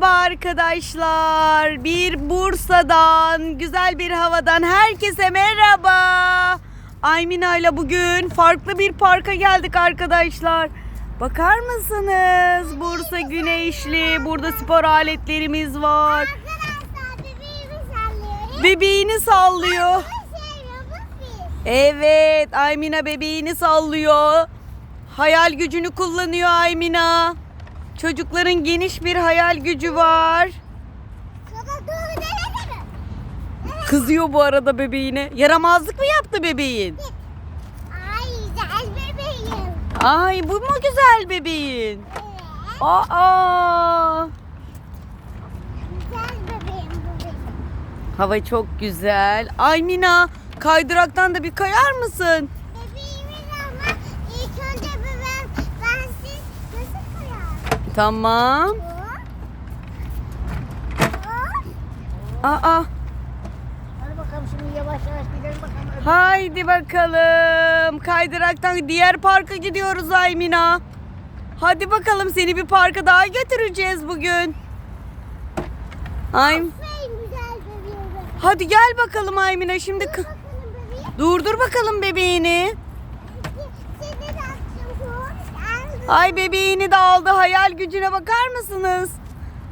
Merhaba arkadaşlar. Bir Bursa'dan, güzel bir havadan herkese merhaba. Aymina ile bugün farklı bir parka geldik arkadaşlar. Bakar mısınız? Bursa Güneşli. Burada spor aletlerimiz var. Bebeğini sallıyor. Evet, Aymina bebeğini sallıyor. Hayal gücünü kullanıyor Aymina. Çocukların geniş bir hayal gücü var. Doğru. Kızıyor bu arada bebeğine. Yaramazlık mı yaptı bebeğin? Ay güzel bebeğim. Ay bu mu güzel bebeğin? Evet. Aa! Güzel bebeğim bu benim. Hava çok güzel. Ay Mina, kaydıraktan da bir kayar mısın? Tamam. Aa, Hadi bakalım şimdi yavaş yavaş gidelim bakalım. haydi bakalım. Kaydıraktan diğer parka gidiyoruz Ay Mina. Hadi bakalım seni bir parka daha götüreceğiz bugün. Ay, hadi gel bakalım Aymina şimdi. k- Bakalım bebeğim. Durdur bakalım bebeğini. Seni de attım. Hop. Ay bebeğini de aldı. Hayal gücüne bakar mısınız?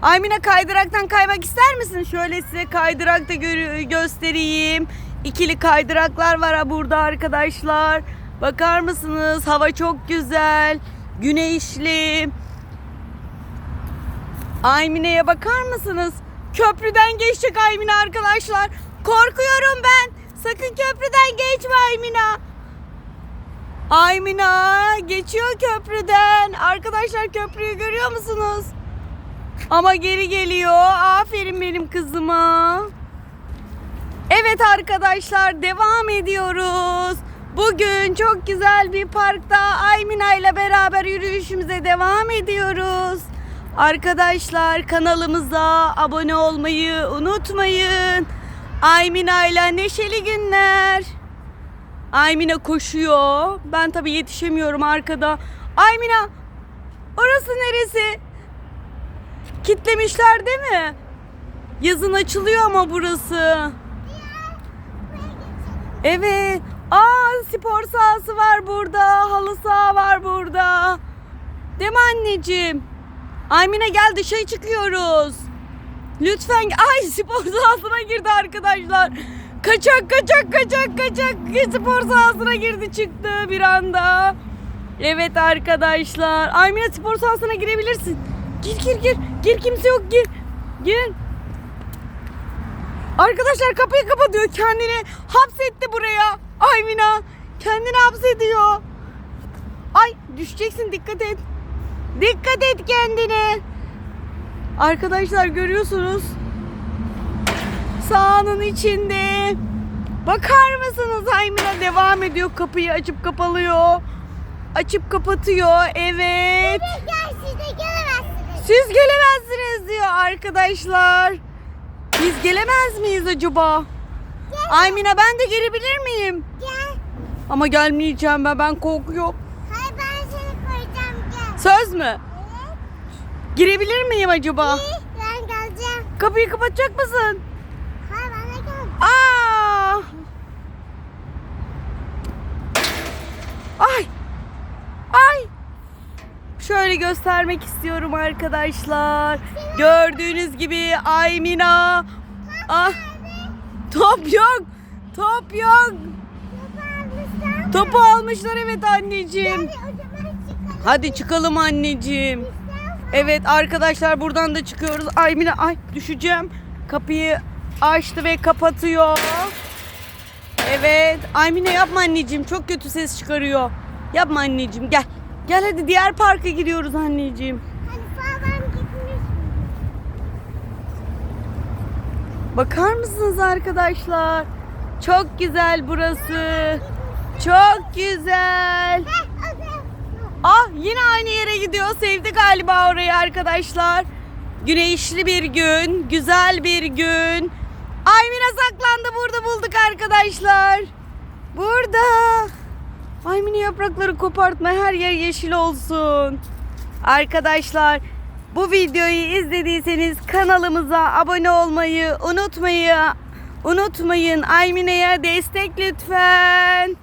Aymina kaydıraktan kaymak ister misin? Şöyle size kaydırak da göstereyim. İkili kaydıraklar var burada arkadaşlar. Bakar mısınız? Hava çok güzel. Güneşli. Aymine'ye bakar mısınız? Köprüden geçecek Aymine arkadaşlar. Korkuyorum ben. Sakın köprüden geçme Aymina. Aymina geçiyor köprüden. Arkadaşlar köprüyü görüyor musunuz? Ama geri geliyor. Aferin benim kızıma. Evet arkadaşlar devam ediyoruz. Bugün çok güzel bir parkta Aymina ile beraber yürüyüşümüze devam ediyoruz. Arkadaşlar kanalımıza abone olmayı unutmayın. Aymina ile neşeli günler. Aymina koşuyor. Ben tabii yetişemiyorum arkada. Aymina orası neresi? Kitlemişler değil mi? Yazın açılıyor ama burası. Evet. Aa spor sahası var burada. Halı saha var burada. Değil mi anneciğim? Aymine gel dışarı çıkıyoruz. Lütfen ay spor sahasına girdi arkadaşlar. Kaçak kaçak kaçak kaçak spor sahasına girdi çıktı bir anda. Evet arkadaşlar. Aymine spor sahasına girebilirsin. Gir gir gir. Gir kimse yok gir. Gir. Arkadaşlar kapıyı kapatıyor kendini. Hapsetti buraya. Aymina kendini hapsediyor. Ay düşeceksin dikkat et. Dikkat et kendine. Arkadaşlar görüyorsunuz. Sahanın içinde. Bakar mısınız Aymina devam ediyor kapıyı açıp kapalıyor. Açıp kapatıyor. Evet. Gel siz de gelemezsiniz. Siz gelemezsiniz diyor arkadaşlar. Biz gelemez miyiz acaba? Aymina ben de gelebilir miyim? Gel. Ama gelmeyeceğim ben ben korkuyorum. Hayır ben seni koyacağım gel. Söz mü? Evet. Girebilir miyim acaba? İyi, Ben geleceğim. Kapıyı kapatacak mısın? Hayır bana gel. Aa! Ay! Ay! Şöyle göstermek istiyorum arkadaşlar. Gördüğünüz gibi Aymina. Ah! Top yok. Top yok. Topu almışlar evet anneciğim. Hadi çıkalım. Anneciğim. Evet arkadaşlar buradan da çıkıyoruz. Ay Mine ay düşeceğim. Kapıyı açtı ve kapatıyor. Evet. Aymine yapma anneciğim. Çok kötü ses çıkarıyor. Yapma anneciğim gel. Gel hadi diğer parka gidiyoruz anneciğim. Hani sağdan gitmiş. Bakar mısınız arkadaşlar? Çok güzel burası. Çok güzel. Ah yine aynı yere gidiyor. Sevdi galiba orayı arkadaşlar. Güneşli bir gün, güzel bir gün. Aymina saklandı burada bulduk arkadaşlar. Burada. Aymine yaprakları kopartma her yer yeşil olsun. Arkadaşlar Bu videoyu izlediyseniz kanalımıza abone olmayı unutmayın. Unutmayın. Aymine'ye destek lütfen.